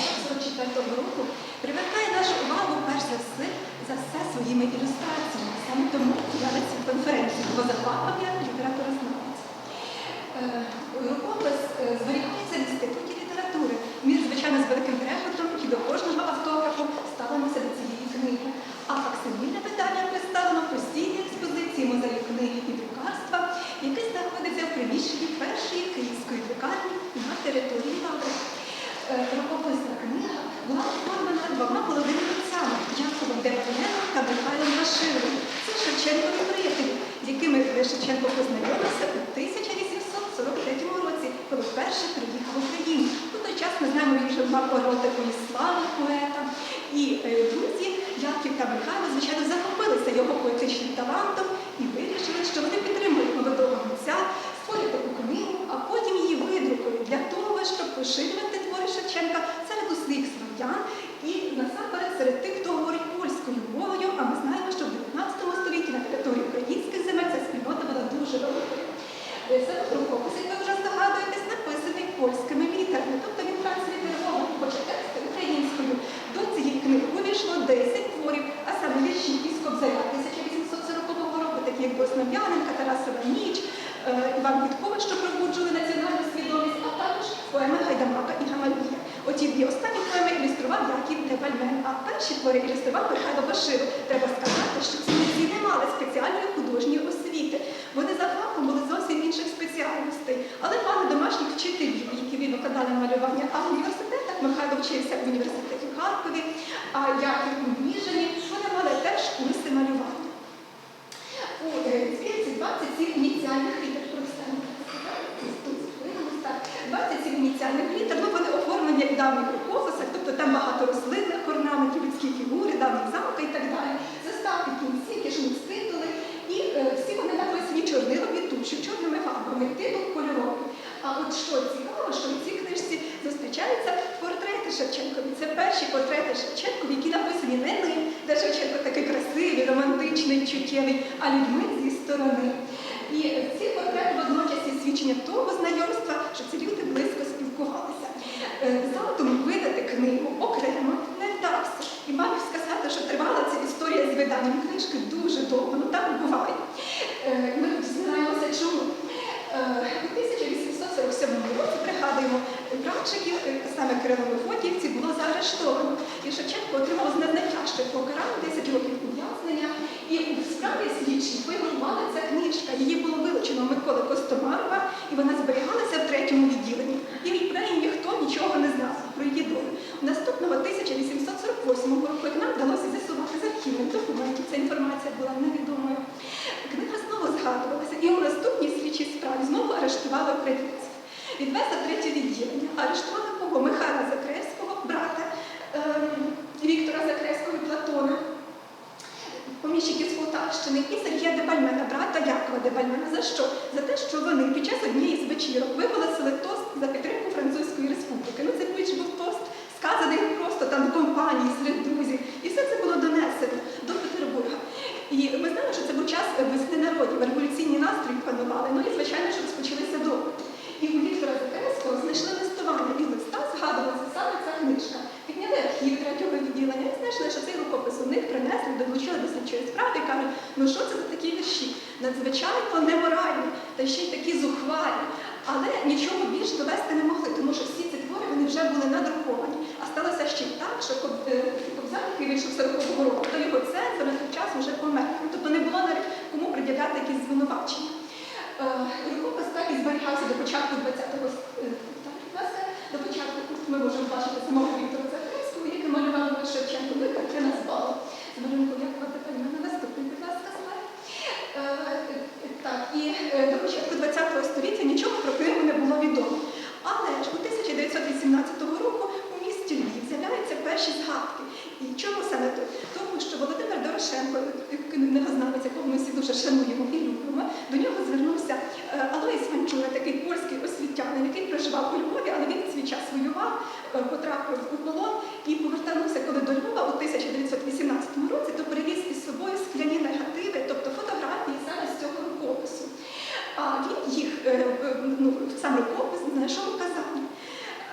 1944 року привертає нашу увагу перш за все, за все своїми ілюстраціями. Саме тому я на цій конференції поза фахом як літературознавець. Рукопис е, зберігається в інституті літератури. Ми, звичайно, з великим трепетом і до кожного автографу ставимося до цієї книги. А факсимільне видання представлено в постійній експозиції музею книги і друкарства, який знаходиться в приміщенні першої київської друкарні та Михайлом Машиловим. Це Шевченкові приятелі, з якими Шевченко познайомився у 1843 році, коли вперше приїхав в Україну. У той час ми знаємо, він вже мав такої слави поета. І друзі Яків та Михайло, звичайно, захопилися його поетичним талантом і вирішили, що вони підтримують молодого митця, створять таку книгу, а потім її видрукують для того, щоб поширювати твори Шевченка серед усіх слов'ян і насамперед серед тих, хто говорить польською мовою. А ми знаємо, що в 19 столітті на території українських земель ця спільнота була дуже великою. Е, Саме рукопис, як ви вже здогадуєтесь, написаний польськими літерами, тобто він транслітерований, хоча текст українською. До цієї книги увійшло 10 творів, а саме вірші із Кобзаря 1840 року, такі як Босном'яненка, Тарасова ніч, е, Іван Віткова, що пробуджували національну свідомість, а також поеми Гайдамака і Гамалія. Оті дві останні поеми ілюстрував Яків Перші твори ілюстрував Михайло Башило. Треба сказати, що ці митці не мали спеціальної художньої освіти. Вони за фахом були зовсім інших спеціальностей, але мали домашніх вчителів, які він викладали малювання. А в університетах Михайло вчився в університеті в Харкові, а Яків у Ніжині. Вони мали теж курси малювання. У е, збірці 27 ініціальних літер. Тут зупинимось, так. 27 ініціальних літер, ну вони оформлені як в давніх рукописах, тобто там багато рослинних орнаментів, людські фігури, давні замки і так далі. Заставки кінці, кишміц титули. І е, всі вони написані чорнилом і тушю, чорними фарбами, титул кольоровий. А от що цікаво, що в цій книжці зустрічаються портрети Шевченкові. Це перші портрети Шевченкові, які написані не ним, де Шевченко такий красивий, романтичний, чуттєвий, а людьми зі сторони. І ці портрети водночас є свідчення того знайомства, що ці люди близько спілкувалися. Е, Задум видати книгу окремо не вдався. І маю сказати, що тривала ця історія з виданням книжки дуже довго, ну так буває. Е, Ми дізнаємося, чому. Е, У 1847 році пригадуємо, братчиків, саме Кирило Мефодіївці, було заарештовано. І Шевченко отримав з найтяжчих покарань 10 років ув'язнення. І у справі слідчі фігурувала ця книжка. Її було вилучено у Миколи Костомарова, і вона зберігалася в третьому відділенні. І від неї ніхто нічого не знав про її долю. Наступного 1848 року, як нам вдалося з'ясувати з архівних документів, ця інформація була невідомою. Книга знову згадувалася, і у наступній слідчій справі знову арештували українців. Відвезли третє відділення. Арештували кого? Михайла Закревського, брата ем, Віктора Закревського і Платона, поміщиків з Полтавщини, і Сергія Дебальмена, брата Якова Дебальмена. За що? За те, що вони під час однієї з вечірок виголосили тост за підтримку Французької республіки. Ну, це більш був тост, сказаний просто там в компанії, серед друзів. І все це було донесено до Петербурга. І ми знаємо, що це був час весни народів, революційні настрої панували. Ну і звичайно, що розпочалися допити. І у Віктора Закревського знайшли листування, і листа згадувалася саме ця книжка. Підняли архів третього відділення і знайшли, що цей рукопис у них принесли, долучили до слідчої справи і кажуть, ну що це за такі вірші? Надзвичайно неморальні, та ще й такі зухвалі. Але нічого більш довести не могли, тому що всі ці твори вони вже були надруковані. А сталося ще й так, що е, Кобзар, який вийшов 40-го року, то його цензор на той час вже помер. Тобто не було навіть кому пред'являти якісь звинувачення. Е, Рукопис так і зберігався до початку 20-го с- е, до початку ми можемо бачити самого Віктора Закревського, який малював Шевченко. Ну і картина з балу. З малюнку Якова Тепельмана наступний, будь ласка, слайд. Так, і до початку ХХ століття нічого про книгу не було відомо. Але ж у 1918 року у місті Львів з'являються перші згадки. І чому саме тут? Тому що Володимир Дорошенко, е, книгознавець, якого ми всі дуже шануємо і любимо, до нього звернувся е, Алоїс Ванчура, такий польський освітянин, який проживав у Львові, але він свій час воював, е, потрапив у полон Е, ну, сам рукопис, не знаю, що казали.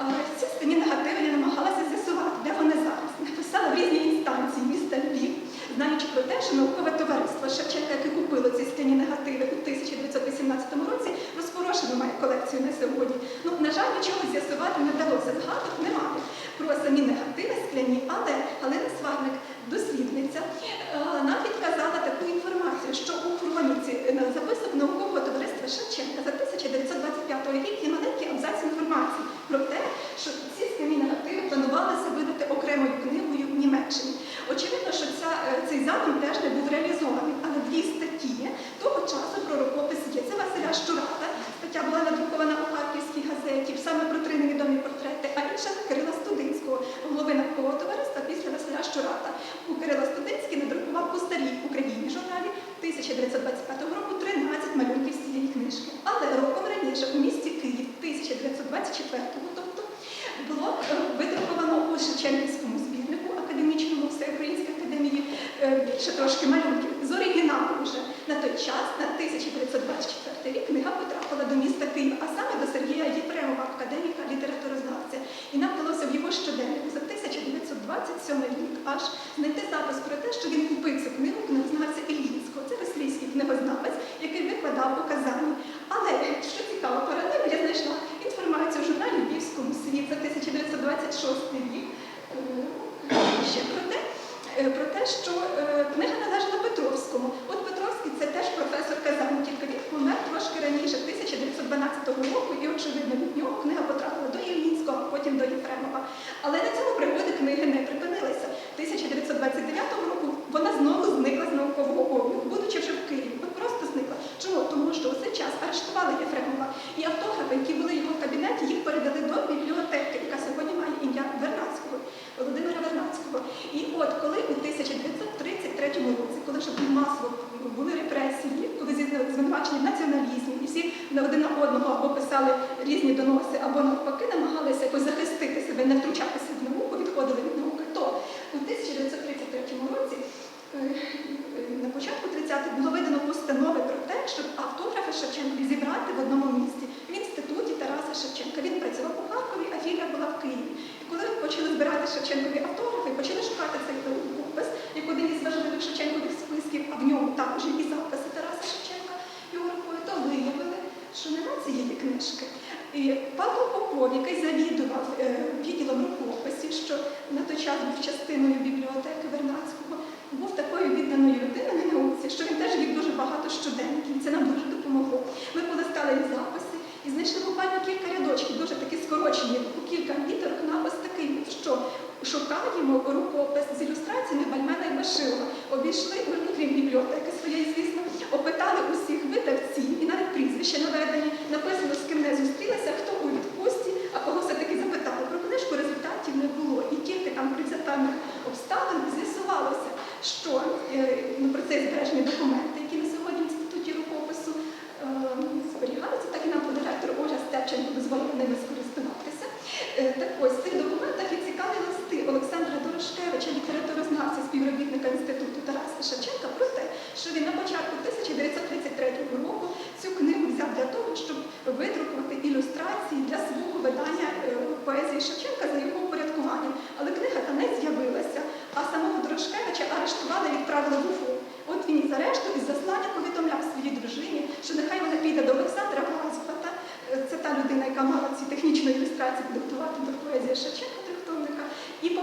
Е, ці стані негативи я намагалася з'ясувати, де вони зараз. Написала в різні інстанції міста Львів, знаючи про те, що наукове товариство Шевченка, яке купило ці скляні негативи у 1918 році, розпорошено має колекцію на сьогодні. Ну, На жаль, нічого з'ясувати не вдалося. Згадок немає про самі негативи скляні, але Галина Сварник, дослідниця, е, навіть казала таку інформацію, що у хроніці записок наукового товариства Шевченка. 1925 рік є маленький абзац інформації про те, що ці скамі негативи планувалися видати окремою книгою в Німеччині. Очевидно, що ця, е, цей задум теж не був реалізований, але дві статті того часу про рукопис є. Це Василя Щурата, стаття була надрукована у Харківській газеті, саме про три невідомі портрети, а інша Кирила Студинського, голови навколо товариства після Василя Щурата. 1925 року 13 малюнків з цієї книжки. Але роком раніше у місті Київ 1924 тобто було е, видруковано у Шевченківському збірнику академічному Всеукраїнської академії більше трошки малюнків з оригіналу вже на той час, на 1924 рік, книга потрапила до міста Києва, а саме до Сергія Єфремова, академіка літературознавця. І нам вдалося в його щоденнику за 1927 рік аж знайти запис про те, що він купив цю книгу книгознавця Іллінського. Казані. Але що цікаво, паралельно я знайшла інформацію в журналі Львівському світ за 1926 рік е, ще про те, е, про те, що е, книга належала Петровському. От Петровський це теж професор Казані, тільки він помер трошки раніше, 1912 року, і очевидно від нього книга потрапила до Іллінського, а потім до Єфремова. Але 1960-х було видано постанови про те, щоб автографи Шевченкові зібрати в одному місці в інституті Тараса Шевченка. Він працював у Харкові, а філія була в Києві. І коли почали збирати Шевченкові автографи, почали шукати цей рукопис, як один із важливих Шевченкових списків, а в ньому також і записи Тараса Шевченка його рукою, то виявили, що нема цієї книжки. І Павло Попов, який завідував е, відділом рукописів, що на той час був частиною бібліотеки Вернацького, був такою відданою людиною. І Башилова. Обійшли, ну, крім бібліотеки своєї, звісно, опитали усіх видавців і навіть прізвища наведені, написано, з ким не зустрілися, хто у відпустці, а кого все-таки запитали. Про книжку результатів не було. І тільки там при певних обставин з'ясувалося, що е, ну, про це збережені документи, які на сьогодні в інституті рукопису е, зберігаються, так і нам директор Оля Степченко дозволила ними скористуватися. Е, Так ось в цих документах є цікаві листи Олександра Дорошкевича, співробітника інституту Тараса Шевченка, про те, що він на початку 1933 року цю книгу взяв для того, щоб видрукувати ілюстрації для свого видання е, поезії Шевченка за його упорядкуванням. Але книга та не з'явилася, а самого Дорошкевича арештували і відправили в Уфу. От він із арешту, із заслання повідомляв своїй дружині, що нехай вона піде до Олександра Глазфата, Е, це та людина, яка мала ці технічні ілюстрації підготувати до поезії Шевченка трихтовника, і по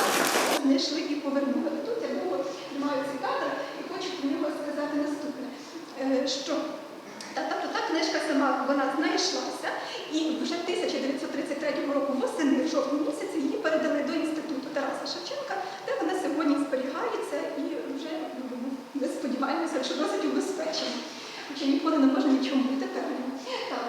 попередньому знайшли і повернули. Тут я довго тримаю цей кадр і хочу про нього сказати наступне, Е, що тобто та книжка сама вона знайшлася, і вже 1933 року восени, в жовтні місяці, її передали до інституту Тараса Шевченка, де вона сьогодні зберігається і вже ми сподіваємося, що досить убезпечена. Хоча ніколи не можна нічому бути певним.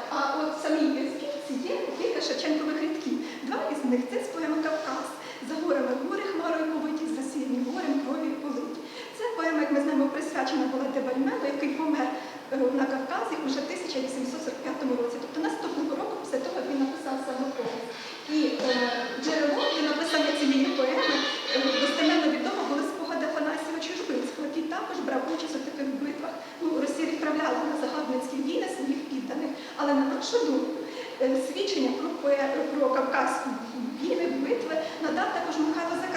А от самій збірці є кілька Шевченкових рядків. Два із них це з поеми Кавказ. За горами гори хмарою повиті, засіяні горем крові политі. Це поема, як ми знаємо, присвячена була Дебальмену, який помер е, Кавказі уже в 1845 році. Тобто наступного року, після того, він написав саме поему. І е, джерелом для написання цієї поеми е, достеменно відомо були спогади Афанасія Чужбинського, який також брав участь у таких битвах. Ну, Росія відправляла на загарбницькі війни своїх підданих, але на нашу думку, е, свідчення про, про Кавказську війни, битви надав також Михайло Закревський.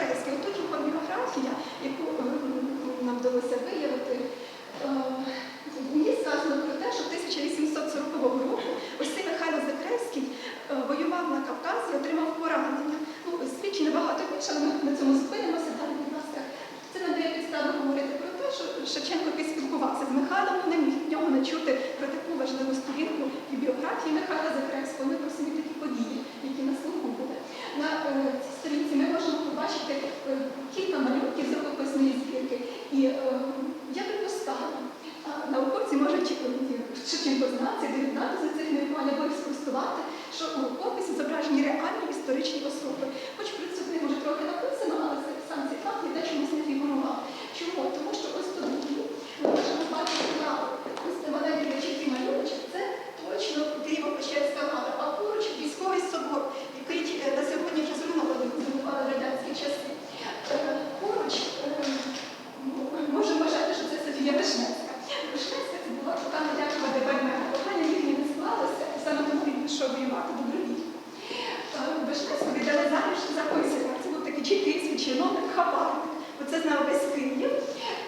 чиновник Хабарник, бо це знав весь Київ,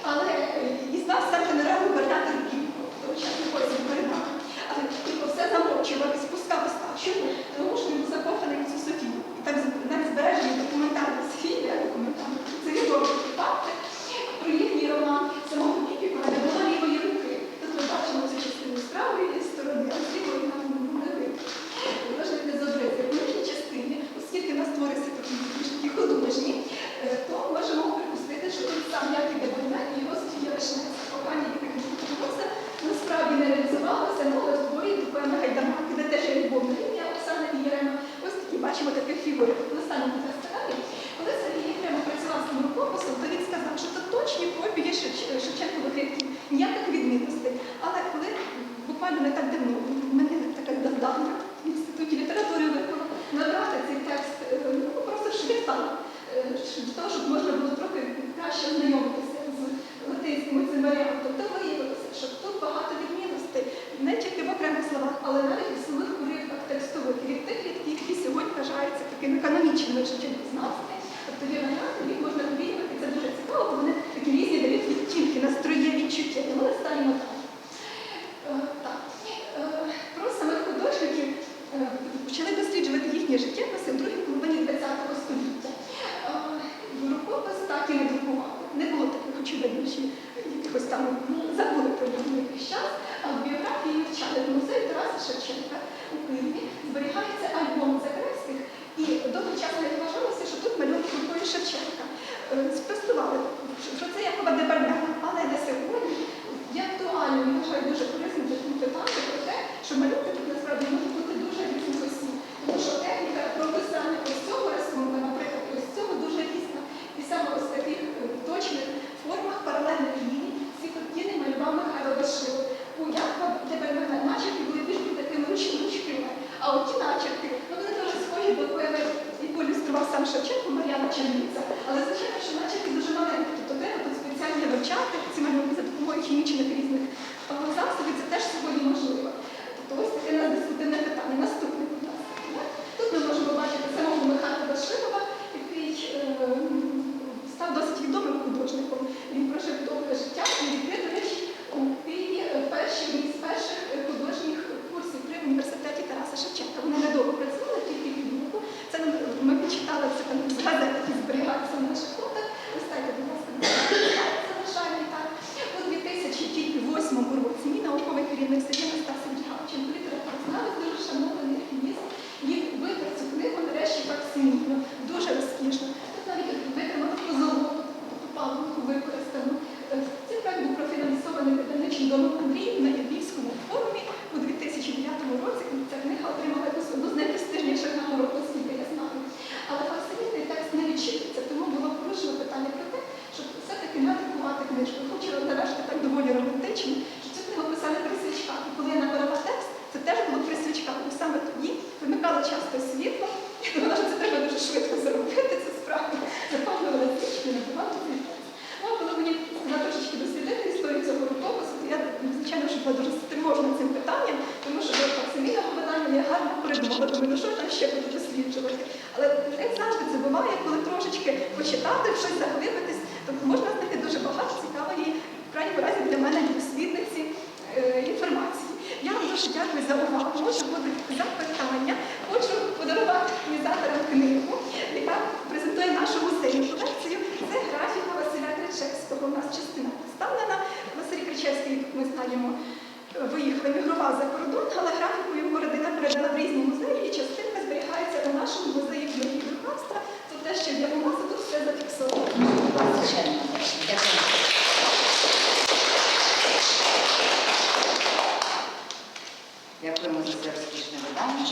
але і знав сам генерал-губернатор Бібко, тому що потім перемагав. Але Бібко все замовчував і спускав став. Чому? Тому що він закоханий в цю читала, для того, щоб можна було трохи краще знайомитися з латинськими цими тобто виявилося, що тут багато відмінностей не тільки в окремих словах, але навіть в самих уривках текстових від тих рядків, які сьогодні вважаються такими канонічними життєві singing знаємо, виїхав, емігрував за кордон, але графіку його родина передала в різні музеї і частинка зберігається у нашому музеї.